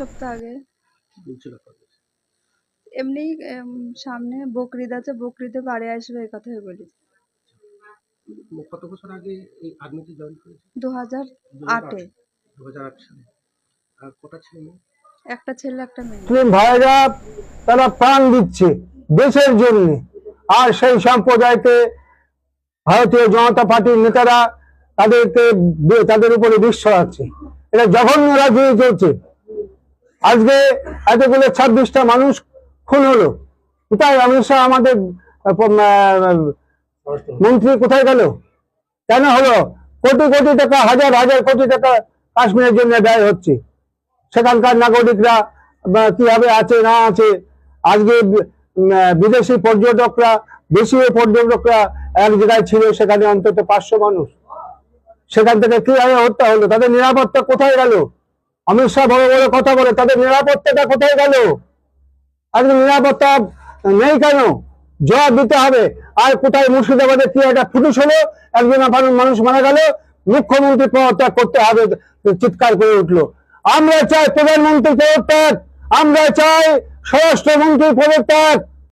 সপ্তাহ আগে। বলছিল এমনি সামনে বকরিদ আছে বকরিদে বাড়ি আসবে এই কথাই বলি। কত বছর আগে এই আর্মিতে জয়েন করেছে? দু হাজার আটে। দু হাজার আট সালে। আর কটা ছিল একটা ছেলে একটা মেয়ে। মুসলিম ভাইরা তারা প্রাণ দিচ্ছে দেশের জন্য। আর সেই সম্প্রদায়কে ভারতীয় জনতা পার্টির নেতারা তাদেরকে তাদের উপরে বিশ্বাস আছে। এটা জঘন্য রাজনীতি চলছে। আজকে এতগুলো ছাব্বিশটা মানুষ খুন হলো। কোথায় অমিত শাহ আমাদের মন্ত্রী কোথায় গেল? কেন হলো? কোটি কোটি টাকা, হাজার হাজার কোটি টাকা কাশ্মীরের জন্য ব্যয় হচ্ছে। সেখানকার নাগরিকরা কীভাবে আছে, না আছে, আজকে বিদেশি পর্যটকরা দেশীয় পর্যটকরা এক জায়গায় ছিল, সেখানে অন্তত পাঁচশো মানুষ। সেখান থেকে কীভাবে হত্যা হলো? তাদের নিরাপত্তা কোথায় গেল? অমিত শাহ বড় বড় কথা বলে, তাদের নিরাপত্তাটা কোথায় গেল? আজকে নিরাপত্তা নেই কেন? জবাব দিতে হবে। আর কোথায় মুর্শিদাবাদে কি একটা ফুটুস হলো? একজন মানুষ মারা গেল। মুখ্যমন্ত্রী পদত্যাগ করতে হবে, চিৎকার করে উঠল। আমরা চাই প্রধানমন্ত্রী পদত্যাগ। আমরা চাই স্বরাষ্ট্রমন্ত্রী পদত্যাগ।